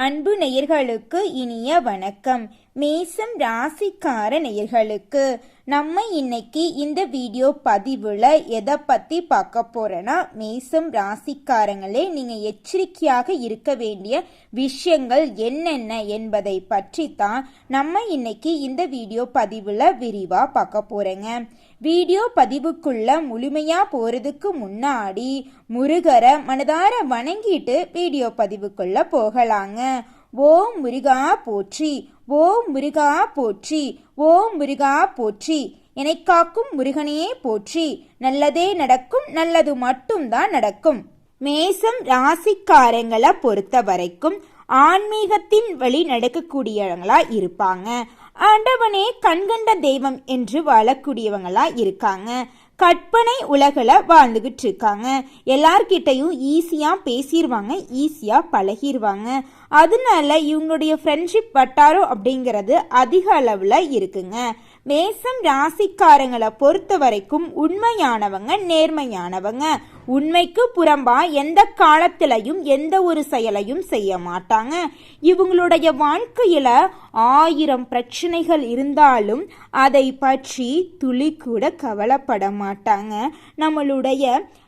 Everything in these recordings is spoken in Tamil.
அன்பு நேயர்களுக்கு இனிய வணக்கம். மேசம் ராசிக்கார நேயர்களுக்கு நம்ம இன்னைக்கு இந்த வீடியோ பதிவில் எதை பற்றி பார்க்க போகிறோன்னா மேசம் ராசிக்காரங்களே நீங்கள் எச்சரிக்கையாக இருக்க வேண்டிய விஷயங்கள் என்னென்ன என்பதை பற்றி தான் நம்ம இன்னைக்கு இந்த வீடியோ பதிவில் விரிவாக பார்க்க போகிறேங்க வீடியோ பதிவுக்குள்ள முழுமையாக போகிறதுக்கு முன்னாடி முருகரை மனதார வணங்கிட்டு வீடியோ பதிவுக்குள்ள போகலாங்க. ஓம் முருகா போற்றி ஓம் முருகா போற்றி ஓம் முருகா போற்றி. என்னை காக்கும் முருகனையே போற்றி. நல்லதே நடக்கும் நல்லது மட்டும்தான் நடக்கும். மேசம் ராசிக்காரங்களை பொறுத்த வரைக்கும் ஆன்மீகத்தின் வழி நடக்கக்கூடியவங்களா இருப்பாங்க. ஆண்டவனே கண்கண்ட தெய்வம் என்று வாழக்கூடியவங்களா இருக்காங்க. கற்பனை உலகில் வாழ்ந்துகிட்டு இருக்காங்க எல்லார்கிட்டையும் ஈஸியாக பேசிடுவாங்க ஈஸியாக பழகிடுவாங்க அதனால இவங்களுடைய ஃப்ரெண்ட்ஷிப் வட்டாரம் அப்படிங்கிறது அதிக அளவில் இருக்குங்க. மேசம் ராசிக்காரங்களை பொறுத்த வரைக்கும் உண்மையானவங்க நேர்மையானவங்க. உண்மைக்கு புறம்பா எந்த காலத்திலையும் எந்த ஒரு செயலையும் செய்ய மாட்டாங்க. இவங்களுடைய வாழ்க்கையில ஆயிரம் பிரச்சனைகள் இருந்தாலும் அதை பற்றி துளி கூட கவலைப்பட மாட்டாங்க. நம்மளுடைய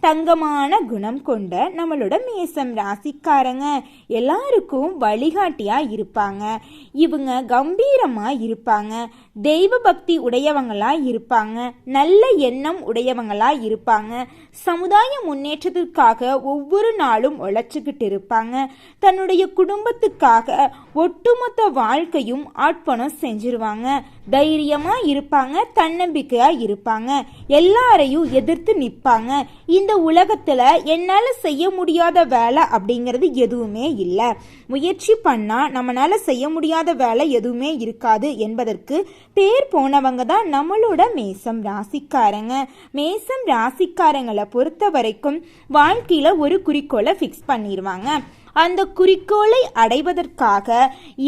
தங்கமான குணம் கொண்ட நம்மளோட மேசம் ராசிக்காரங்க. எல்லாருக்கும் வழிகாட்டியா இருப்பாங்க. இவங்க கம்பீரமா இருப்பாங்க. தெய்வ பக்தி உடையவங்களா இருப்பாங்க. நல்ல எண்ணம் உடையவங்களா இருப்பாங்க. சமுதாய முன்னேற்றத்திற்காக ஒவ்வொரு நாளும் உழைச்சிக்கிட்டு இருப்பாங்க. தன்னுடைய குடும்பத்துக்காக ஒட்டுமொத்த வாழ்க்கையும் ஆட்பணம் செஞ்சிருவாங்க. தைரியமா இருப்பாங்க தன்னம்பிக்கையா இருப்பாங்க. எல்லாரையும் எதிர்த்து நிற்பாங்க இந்த உலகத்தில் என்னால் செய்ய முடியாத வேலை அப்படிங்கிறது எதுவுமே இல்லை. முயற்சி பண்ணால் நம்மளால் செய்ய முடியாத வேலை எதுவுமே இருக்காது என்பதற்கு பேர் போனவங்க தான் நம்மளோட மேசம் ராசிக்காரங்க. மேசம் ராசிக்காரங்களை பொறுத்த வரைக்கும் வாழ்க்கையில் ஒரு குறிக்கோளை ஃபிக்ஸ் பண்ணிடுவாங்க அந்த குறிக்கோளை அடைவதற்காக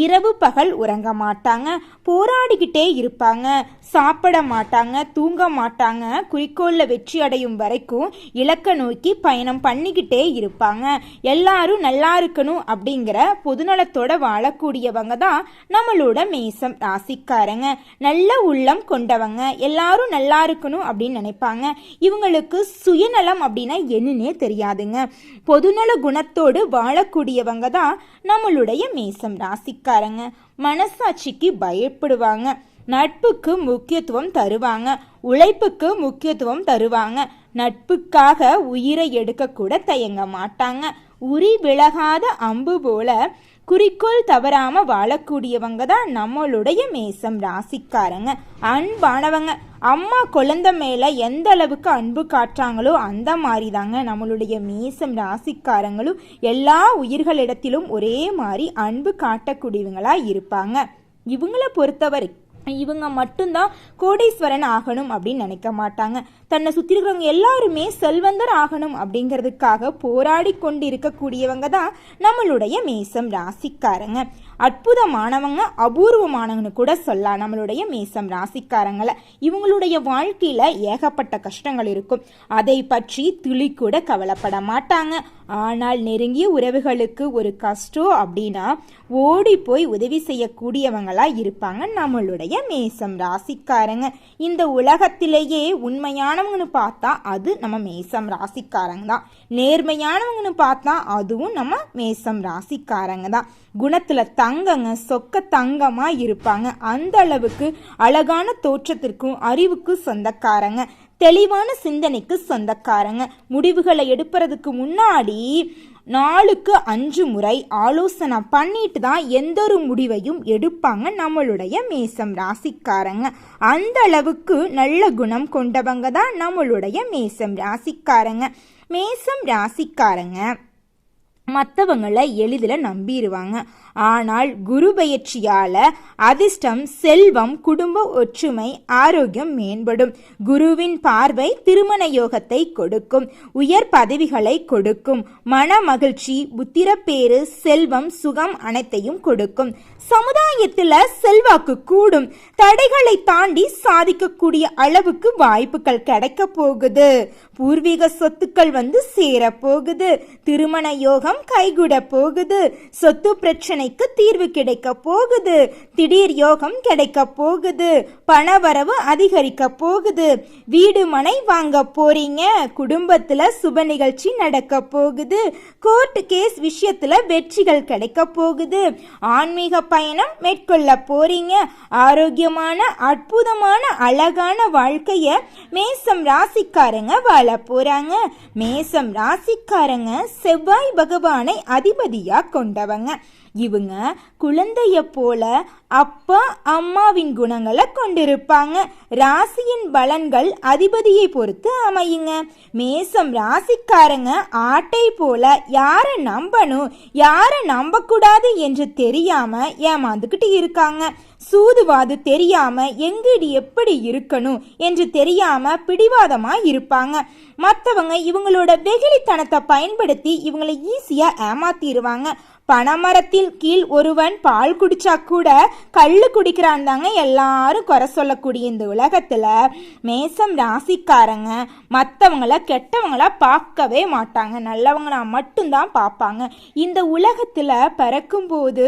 இரவு பகல் உறங்க மாட்டாங்க. போராடிக்கிட்டே இருப்பாங்க. சாப்பிட மாட்டாங்க தூங்க மாட்டாங்க. குறிக்கோளில் வெற்றி அடையும் வரைக்கும் இலக்க நோக்கி பயணம் பண்ணிக்கிட்டே இருப்பாங்க. எல்லாரும் நல்லா இருக்கணும் அப்படிங்கிற பொதுநலத்தோட வாழக்கூடியவங்க தான் நம்மளோட மேசம் ராசிக்காரங்க. நல்ல உள்ளம் கொண்டவங்க. எல்லாரும் நல்லா இருக்கணும் அப்படின்னு நினைப்பாங்க. இவங்களுக்கு சுயநலம் அப்படின்னா என்னன்னே தெரியாதுங்க. பொதுநல குணத்தோடு வாழக்கூடியவங்க தான் நம்மளுடைய மேசம் ராசிக்காரங்க. மனசாட்சிக்கு பயப்படுவாங்க. நட்புக்கு முக்கியத்துவம் தருவாங்க. உழைப்புக்கு முக்கியத்துவம் தருவாங்க. நட்புக்காக உயிரை எடுக்கக்கூட தயங்க மாட்டாங்க. உரி விலகாத அம்பு போல குறிக்கோள் தவறாம வாழக்கூடியவங்க தான் நம்மளுடைய மேசம் ராசிக்காரங்க. அன்பானவங்க. அம்மா குழந்தை மேல எந்த அளவுக்கு அன்பு காட்டுறாங்களோ அந்த மாதிரி தாங்க நம்மளுடைய மேசம் ராசிக்காரங்களும் எல்லா உயிர்களிடத்திலும் ஒரே மாதிரி அன்பு காட்டக்கூடியவங்களா இருப்பாங்க. இவங்களை பொறுத்தவரை இவங்க மட்டும்தான் கோடீஸ்வரன் ஆகணும் அப்படின்னு நினைக்க மாட்டாங்க. தன்னை சுற்றி இருக்கிறவங்க எல்லாருமே செல்வந்தர் ஆகணும் அப்படிங்கிறதுக்காக போராடி கொண்டு இருக்கக்கூடியவங்க தான் நம்மளுடைய மேசம் ராசிக்காரங்க. அற்புதமானவங்க அபூர்வமானவங்கன்னு கூட சொல்லலாம். நம்மளுடைய மேசம் ராசிக்காரங்களை. இவங்களுடைய வாழ்க்கையில் ஏகப்பட்ட கஷ்டங்கள் இருக்கும். அதை பற்றி துளி கூட கவலைப்பட மாட்டாங்க. ஆனால் நெருங்கிய உறவுகளுக்கு ஒரு கஷ்டம் அப்படின்னா ஓடி போய் உதவி செய்யக்கூடியவங்களா இருப்பாங்க நம்மளுடைய மேசம் ராசிக்காரங்க. இந்த உலகத்திலேயே உண்மையான நேர்மையானவங்கன்னு பார்த்தா அது நம்ம மேசம் ராசிக்காரங்க தான். நேர்மையானவங்கன்னு பார்த்தா அதுவும் நம்ம மேசம் ராசிக்காரங்க தான். குணத்தில் தங்கங்க சொக்க தங்கமாக இருப்பாங்க. அந்த அளவுக்கு அழகான தோற்றத்திற்கும் அறிவுக்கும் சொந்தக்காரங்க. தெளிவான சிந்தனைக்கு சொந்தக்காரங்க. முடிவுகளை எடுப்பறதுக்கு முன்னாடி நாளுக்கு அஞ்சு முறை ஆலோசனை பண்ணிட்டு தான் எந்த ஒரு முடிவையும் எடுப்பாங்க நம்மளுடைய மேசம் ராசிக்காரங்க. அந்த அளவுக்கு நல்ல குணம் கொண்டவங்க தான் நம்மளுடைய மேசம் ராசிக்காரங்க. மேசம் ராசிக்காரங்க மற்றவங்களை எளிதில் நம்பிடுவாங்க ஆனால் குரு பயிற்சியால் அதிர்ஷ்டம் செல்வம் குடும்ப ஒற்றுமை ஆரோக்கியம் மேம்படும். குருவின் பார்வை திருமண யோகத்தை கொடுக்கும் உயர் பதவிகளை கொடுக்கும் மன மகிழ்ச்சி புத்திரப்பேறு செல்வம் சுகம் அனைத்தையும் கொடுக்கும். சமுதாயத்தில் செல்வாக்கு கூடும். தடைகளை தாண்டி சாதிக்கக்கூடிய அளவுக்கு வாய்ப்புகள் கிடைக்க போகுது. பூர்வீக சொத்துக்கள் வந்து சேரப்போகுது திருமண யோகம் எல்லாம் கைகூட போகுது. சொத்து பிரச்சனைக்கு தீர்வு கிடைக்க போகுது. திடீர் யோகம் கிடைக்க போகுது. பணவரவு அதிகரிக்க போகுது. வீடு மனை வாங்க போறீங்க. குடும்பத்துல சுப நிகழ்ச்சி நடக்க போகுது. கோர்ட் கேஸ் விஷயத்துல வெற்றிகள் கிடைக்க போகுது. ஆன்மீக பயணம் மேற்கொள்ள போறீங்க. ஆரோக்கியமான அற்புதமான அழகான வாழ்க்கைய மேசம் ராசிக்காரங்க வாழ போறாங்க. மேசம் ராசிக்காரங்க செவ்வாய் பகவான் அதிபதியா கொண்டவங்க. இவங்க குழந்தைய போல அப்பா அம்மாவின் குணங்களை கொண்டிருப்பாங்க. ராசியின் பலன்கள் அதிபதியை பொறுத்து அமையுங்க. மேசம் ராசிக்காரங்க ஆட்டை போல யாரை நம்பணும் யாரை நம்பக்கூடாது என்று தெரியாம ஏமாந்துக்கிட்டு இருக்காங்க. சூதுவாது தெரியாம எங்கடி எப்படி இருக்கணும் என்று தெரியாம பிடிவாதமா இருப்பாங்க. மற்றவங்க இவங்களோட வெகுளித்தனத்தை பயன்படுத்தி இவங்களை ஈஸியா ஏமாத்திடுவாங்க பனைமரத்தின் கீழ் ஒருவன் பால் குடிச்சா கூட கல் குடிக்கிறான் தாங்க எல்லாரும் குறை சொல்லக்கூடிய இந்த உலகத்துல. மேசம் ராசிக்காரங்க மற்றவங்கள கெட்டவங்கள பார்க்கவே மாட்டாங்க. நல்லவங்களா மட்டும்தான் பார்ப்பாங்க. இந்த உலகத்துல பிறக்கும்போது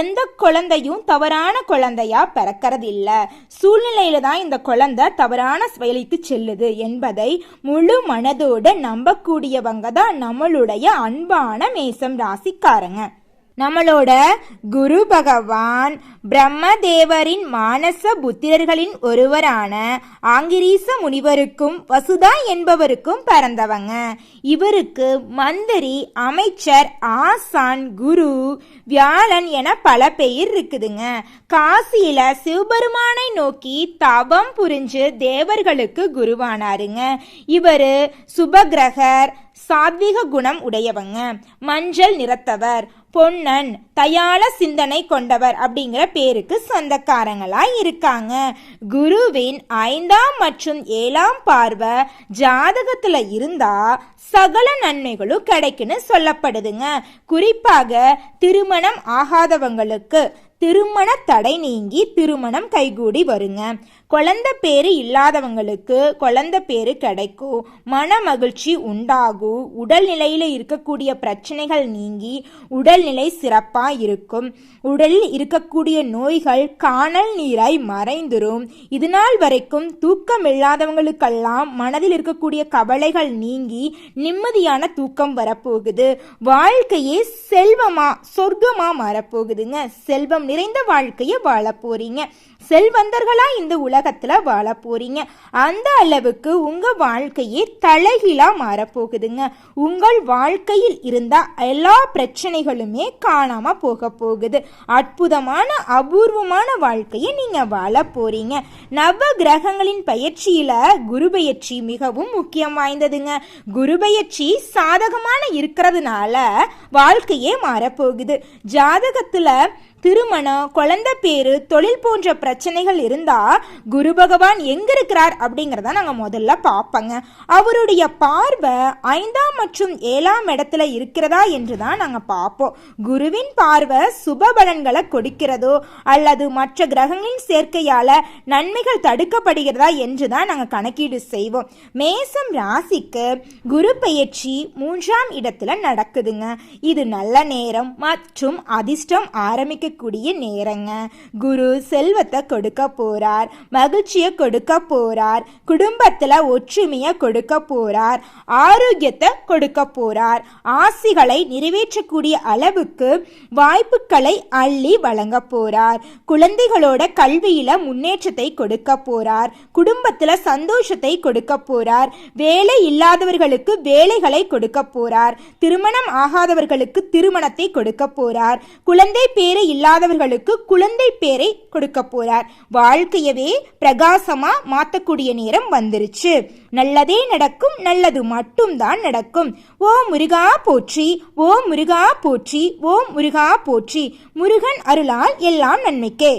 எந்த குழந்தையும் தவறான குழந்தையா பிறக்கிறது இல்லை. சூழ்நிலையில தான் இந்த குழந்தை தவறான வழிக்கு செல்லுது என்பதை முழு மனதோடு நம்பக்கூடியவங்க தான் நம்மளுடைய அன்பான மேசம் ராசிக்காரங்க. நம்மளோட குரு பகவான் பிரம்மதேவரின் மானச புத்திரர்களின் ஒருவரான ஆங்கிரீச முனிவருக்கும் வசுதா என்பவருக்கும் பிறந்தவங்க. இவருக்கு மந்திரி அமைச்சர் ஆசான் குரு வியாழன் என பல பெயர் இருக்குதுங்க. காசியில சிவபெருமானை நோக்கி தவம் புரிஞ்சு தேவர்களுக்கு குருவானாருங்க. இவர் சுபகிரகர் சாத்வீக குணம் உடையவங்க. மஞ்சள் நிறத்தவர் பொன்னன் தயால சிந்தனை கொண்டவர் அப்படிங்கிற பேருக்கு சொந்தக்காரங்களா இருக்காங்க. குருவின் ஐந்தாம் மற்றும் ஏழாம் பார்வை ஜாதகத்துல இருந்தா சகல நன்மைகளும் கிடைக்குன்னு சொல்லப்படுதுங்க. குறிப்பாக திருமணம் ஆகாதவங்களுக்கு திருமண தடை நீங்கி திருமணம் கைகூடி வருங்க. குழந்தை பேரு இல்லாதவங்களுக்கு குழந்தை பேரு கிடைக்கும். மன மகிழ்ச்சி உண்டாகும். உடல்நிலையில் இருக்கக்கூடிய பிரச்சனைகள் நீங்கி உடல்நிலை சிறப்பாக இருக்கும். உடலில் இருக்கக்கூடிய நோய்கள் காணல் நீராய் மறைந்துரும். இது நாள் வரைக்கும் தூக்கம் இல்லாதவங்களுக்கெல்லாம் மனதில் இருக்கக்கூடிய கவலைகள் நீங்கி நிம்மதியான தூக்கம் வரப்போகுது. வாழ்க்கையே செல்வமா சொர்க்கமா மாறப்போகுதுங்க. செல்வம் நிறைந்த வாழ்க்கையை வாழ போறீங்க. செல்வந்தர்களா இந்த உலகத்துல வாழ போறீங்க? அந்த அளவுக்கு உங்க வாழ்க்கையே தலைகீழா மாறப்போகுதுங்க. உங்கள் வாழ்க்கையில் இருந்த எல்லா பிரச்சனைகளுமே காணாம போக போகுது. அற்புதமான அபூர்வமான வாழ்க்கையை நீங்க வாழ போறீங்க. நவ கிரகங்களின் பயிற்சியில குரு பயிற்சி மிகவும் முக்கியம் வாய்ந்ததுங்க. குரு பயிற்சி சாதகமான இருக்கிறதுனால வாழ்க்கையே மாறப்போகுது. ஜாதகத்துல திருமணம் குழந்தை பேரு தொழில் போன்ற பிரச்சனைகள் இருந்தா குரு பகவான் எங்க இருக்கிறார் அப்படிங்கிறத நாங்கள் முதல்ல பார்ப்போங்க அவருடைய பார்வை ஐந்தாம் மற்றும் ஏழாம் இடத்துல இருக்கிறதா என்று தான் நாங்கள் பார்ப்போம் குருவின் பார்வை சுப பலன்களை கொடுக்கிறதோ அல்லது மற்ற கிரகங்களின் சேர்க்கையால நன்மைகள் தடுக்கப்படுகிறதா என்று தான் நாங்கள் கணக்கீடு செய்வோம். மேசம் ராசிக்கு குரு பயிற்சி மூன்றாம் இடத்துல நடக்குதுங்க. இது நல்ல நேரம் மற்றும் அதிர்ஷ்டம் ஆரம்பிக்க இருக்கக்கூடிய நேரங்க. குரு செல்வத்தை கொடுக்க போறார் மகிழ்ச்சியை கொடுக்க போறார் குடும்பத்துல ஒற்றுமையை கொடுக்க போறார் ஆரோக்கியத்தை கொடுக்க போறார். ஆசிகளை நிறைவேற்றக்கூடிய அளவுக்கு வாய்ப்புகளை அள்ளி வழங்க போறார். குழந்தைகளோட கல்வியில முன்னேற்றத்தை கொடுக்க போறார். குடும்பத்துல சந்தோஷத்தை கொடுக்க போறார். வேலை இல்லாதவர்களுக்கு வேலைகளை கொடுக்க போறார். திருமணம் ஆகாதவர்களுக்கு திருமணத்தை கொடுக்க போறார். குழந்தை பேரை இல்லாதவர்களுக்கு குழந்தை பேரை கொடுக்க போறார். வாழ்க்கையவே பிரகாசமா மாத்தக்கூடிய நேரம் வந்துருச்சு. நல்லதே நடக்கும் நல்லது மட்டும்தான் நடக்கும். ஓ முருகா போற்றி ஓ முருகா போற்றி ஓ முருகா போற்றி முருகன் அருளால் எல்லாம் நன்மைக்கே.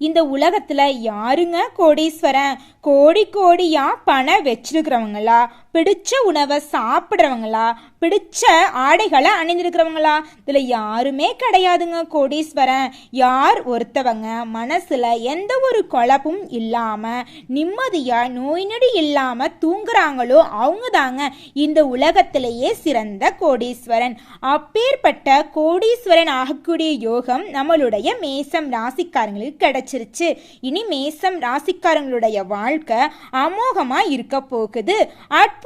இந்த உலகத்துல யாருங்க கோடீஸ்வரன்? கோடி கோடியா பணம் வச்சிருக்கிறவங்களா? பிடிச்ச உணவை சாப்பிட்றவங்களா? பிடிச்ச ஆடைகளை அணிந்திருக்கிறவங்களா இதில் யாருமே கிடையாதுங்க கோடீஸ்வரன். யார் ஒருத்தவங்க? மனசில் எந்த ஒரு குழப்பும் இல்லாமல் நிம்மதியாக நோய் நொடி இல்லாமல் தூங்குறாங்களோ அவங்க தாங்க இந்த உலகத்திலேயே சிறந்த கோடீஸ்வரன். அப்பேற்பட்ட கோடீஸ்வரன் ஆகக்கூடிய யோகம் நம்மளுடைய மேசம் ராசிக்காரங்களுக்கு கிடைச்சிருச்சு. இனி மேசம் ராசிக்காரங்களுடைய வாழ்க்கை அமோகமாக இருக்க போகுது.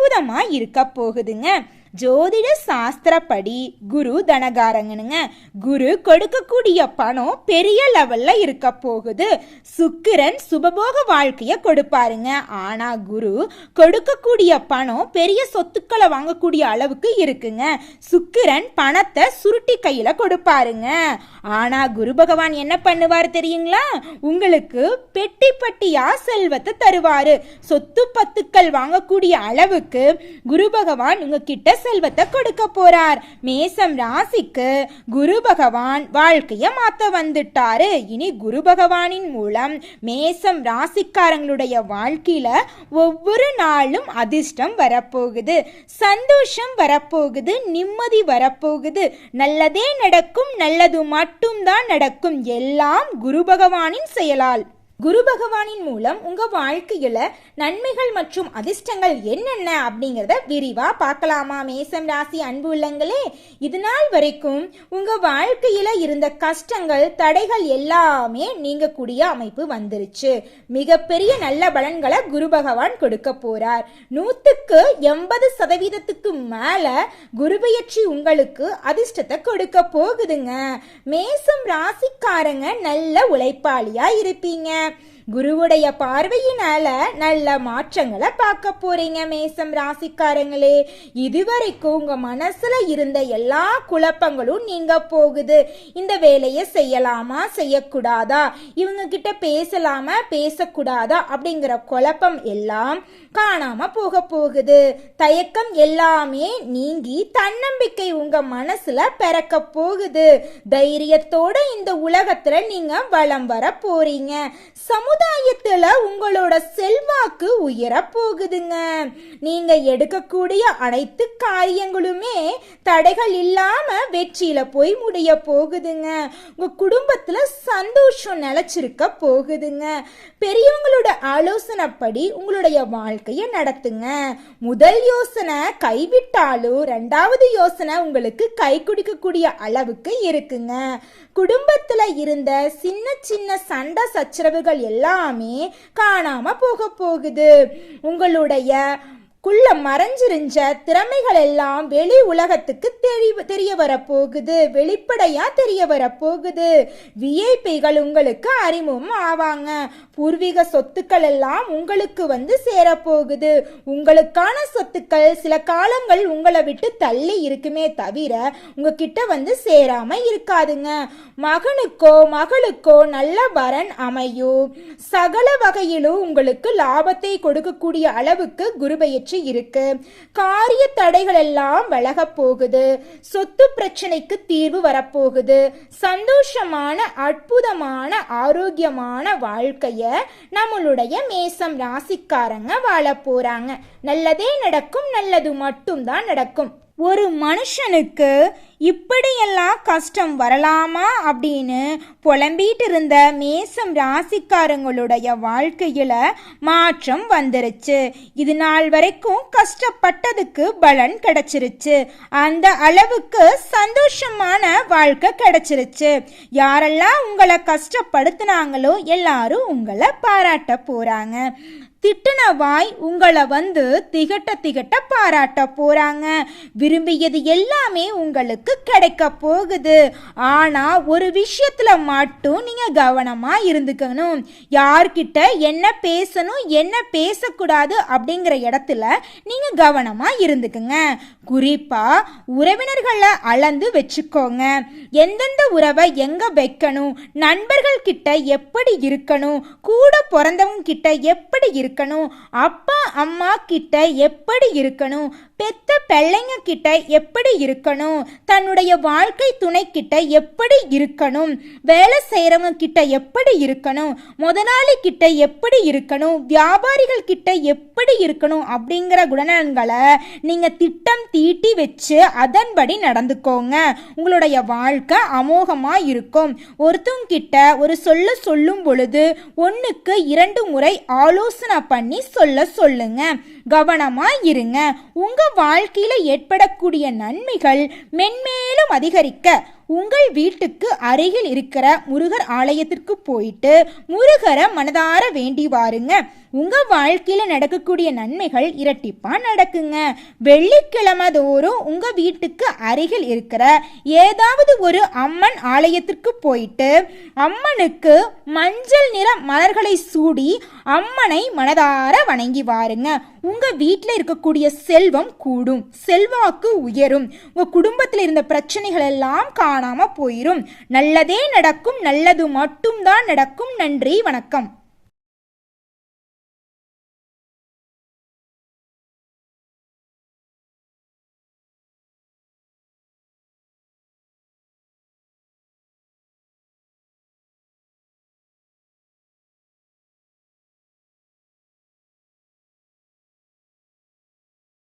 அற்புதமாக இருக்க போகுதுங்க. ஜோதிட சாஸ்திரப்படி குரு தனகாரங்கனுங்க. குரு கொடுக்கக்கூடிய பணம் பெரிய லெவல்ல இருக்க போகுது. சுக்கிரன் சுபபோக வாழ்க்கைய கொடுப்பாருங்க. ஆனா குரு கொடுக்கக்கூடிய பணம் பெரிய சொத்துக்களை வாங்கக்கூடிய அளவுக்கு இருக்குங்க. சுக்கிரன் பணத்தை சுருட்டி கையில கொடுப்பாருங்க. ஆனா குரு பகவான் என்ன பண்ணுவார் தெரியுங்களா? உங்களுக்கு பெட்டி பட்டியா செல்வத்தை தருவாரு. சொத்து பத்துக்கள் வாங்கக்கூடிய அளவுக்கு குரு பகவான் உங்ககிட்ட செல்வத்தை கொடுக்க போறார். மேசம் ராசிக்கு குரு பகவான் வாழ்க்கைய மாத்த வந்துட்டாரு. இனி குரு பகவானின் மூலம் மேசம் ராசிக்காரங்களுடைய வாழ்க்கையில ஒவ்வொரு நாளும் அதிர்ஷ்டம் வரப்போகுது. சந்தோஷம் வரப்போகுது. நிம்மதி வரப்போகுது. நல்லதே நடக்கும் நல்லது மட்டும்தான் நடக்கும். எல்லாம் குரு பகவானின் செயலால். குரு பகவானின் மூலம் உங்க வாழ்க்கையில நன்மைகள் மற்றும் அதிர்ஷ்டங்கள் என்னென்ன அப்படிங்கிறத விரிவா பார்க்கலாமா? மேசம் ராசி அன்பு உள்ளங்களே இது நாள் வரைக்கும் உங்க வாழ்க்கையில இருந்த கஷ்டங்கள் தடைகள் எல்லாமே நீங்கக்கூடிய அமைப்பு வந்துருச்சு. மிகப்பெரிய நல்ல பலன்களை குரு பகவான் கொடுக்க போறார். நூத்துக்கு எண்பது சதவீதத்துக்கு மேல குருபெயர்ச்சி உங்களுக்கு அதிர்ஷ்டத்தை கொடுக்க போகுதுங்க. மேசம் ராசிக்காரங்க நல்ல உழைப்பாளியா இருப்பீங்க. குருவுடைய பார்வையினால நல்ல மாற்றங்களை பார்க்க போறீங்க மேசம் ராசிக்காரங்களே. இதுவரைக்கும் உங்க மனசுல இருந்த எல்லா குழப்பங்களும் நீங்க போகுது. இந்த வேலையை செய்யலாமா செய்யக்கூடாதா? இவங்க கிட்ட பேசலாமா பேசக்கூடாதா? அப்படிங்கிற குழப்பம் எல்லாம் காணாம போக போகுது. தயக்கம் எல்லாமே நீங்கி தன்னம்பிக்கை உங்க மனசுல பிறக்க போகுது. தைரியத்தோட இந்த உலகத்துல நீங்க வளம் வர போறீங்க. சமுதாயத்துல உங்களோட செல்வாக்கு உயர போகுதுங்க நீங்க எடுக்கக்கூடிய அனைத்து காரியங்களுமே தடைகள் இல்லாம வெற்றியில போய் முடிய போகுதுங்க. உங்க குடும்பத்துல சந்தோஷம் நிலைச்சிருக்க போகுதுங்க. பெரியவங்களோட ஆலோசனைப்படி உங்களுடைய வாழ்க்கையை நடத்துங்க. முதல் யோசனை கைவிட்டாலும் ரெண்டாவது யோசனை உங்களுக்கு கை குடிக்கக்கூடிய அளவுக்கு இருக்குங்க. குடும்பத்துல இருந்த சின்ன சின்ன சண்டை சச்சரவுகள் எல்லாம் காணாம போக போகுது. உங்களுடைய குள்ள மறைஞ்சிருந்த திறமைகள் எல்லாம் வெளி உலகத்துக்கு தெரிய தெரிய வரப்போகுது. வெளிப்படையா தெரிய வரப்போகுது. விஐபிகள் உங்களுக்கு அறிமுகம் ஆவாங்க. பூர்வீக சொத்துக்கள் எல்லாம் உங்களுக்கு வந்து சேரப்போகுது. உங்களுக்கான சொத்துக்கள் சில காலங்கள் உங்களை விட்டு தள்ளி இருக்குமே தவிர உங்ககிட்ட வந்து சேராம இருக்காதுங்க. மகனுக்கோ மகளுக்கோ நல்ல வரன் அமையும். சகல வகையிலும் உங்களுக்கு லாபத்தை கொடுக்கக்கூடிய அளவுக்கு குருபெயர்ச்சி இருக்கு. காரிய தடைகள் எல்லாம் விலக போகுது. சொத்து பிரச்சனைக்கு தீர்வு வரப்போகுது. சந்தோஷமான அற்புதமான ஆரோக்கியமான வாழ்க்கைய நம்மளுடைய மேசம் ராசிக்காரங்க வாழ போறாங்க. நல்லதே நடக்கும் நல்லது மட்டும்தான் நடக்கும். ஒரு மனுஷனுக்கு இப்படியெல்லாம் கஷ்டம் வரலாமா அப்படின்னு புலம்பிட்டு இருந்த மேசம் ராசிக்காரங்களுடைய வாழ்க்கையில மாற்றம் வந்துருச்சு. இது நாள் வரைக்கும் கஷ்டப்பட்டதுக்கு பலன் கிடைச்சிருச்சு. அந்த அளவுக்கு சந்தோஷமான வாழ்க்கை கிடைச்சிருச்சு. யாரெல்லாம் உங்களை கஷ்டப்படுத்தினாங்களோ எல்லாரும் உங்களை பாராட்ட போறாங்க. திட்டின வாய் உங்களை வந்து திகட்ட திகட்ட பாராட்ட போறாங்க. விரும்பியது எல்லாமே உங்களுக்கு கிடைக்க போகுது. ஆனா ஒரு விஷயத்துல மட்டும் நீங்க கவனமா இருந்துக்கணும். யார்கிட்ட என்ன பேசணும் என்ன பேசக்கூடாது அப்படிங்கிற இடத்துல நீங்க கவனமா இருந்துக்குங்க. குறிப்பா உறவினர்களை அளந்து வச்சுக்கோங்க. எந்தெந்த உறவை எங்க வைக்கணும் நண்பர்கள் கிட்ட எப்படி இருக்கணும் கூட பிறந்தவங்க கிட்ட எப்படி இருக்கணும் இருக்கணும் அப்பா அம்மா கிட்ட எப்படி இருக்கணும் பெத்த பிள்ளைங்க கிட்ட எப்படி இருக்கணும் தன்னுடைய வாழ்க்கை துணை கிட்ட எப்படி இருக்கணும்? வேலை செய்கிறவங்க கிட்ட எப்படி இருக்கணும்? முதலாளி கிட்ட எப்படி இருக்கணும்? வியாபாரிகள் கிட்ட எப்படி இருக்கணும்? அப்படிங்கிற குணநலன்களை நீங்கள் திட்டம் தீட்டி வச்சு அதன்படி நடந்துக்கோங்க. உங்களுடைய வாழ்க்கை அமோகமாக இருக்கும். ஒருத்தவங்க கிட்ட ஒரு சொல்ல சொல்லும் பொழுது ஒன்றுக்கு இரண்டு முறை ஆலோசனை பண்ணி சொல்ல சொல்லுங்க. கவனமா இருங்க. உங்கள் வாழ்க்கையில் ஏற்படக்கூடிய நன்மைகள் மேலும் அதிகரிக்க உங்கள் வீட்டுக்கு அருகில் இருக்கிற முருகர் ஆலயத்திற்கு போயிட்டு முருகரை மனதார வேண்டி வாருங்க. உங்கள் வாழ்க்கையில் நடக்கக்கூடிய நன்மைகள் இரட்டிப்பாக நடக்குங்க. வெள்ளிக்கிழமை தோறும் உங்கள் வீட்டுக்கு அருகில் இருக்கிற ஏதாவது ஒரு அம்மன் ஆலயத்திற்கு போயிட்டு அம்மனுக்கு மஞ்சள் நிற மலர்களை சூடி அம்மனை மனதார வணங்கி வாருங்க. உங்கள் வீட்டில் இருக்கக்கூடிய செல்வம் கூடும். செல்வாக்கு உயரும். உங்கள் குடும்பத்தில் இருந்த பிரச்சனைகள் எல்லாம் கா போயிரும். நல்லதே நடக்கும் நல்லது மட்டும்தான் நடக்கும். நன்றி வணக்கம்.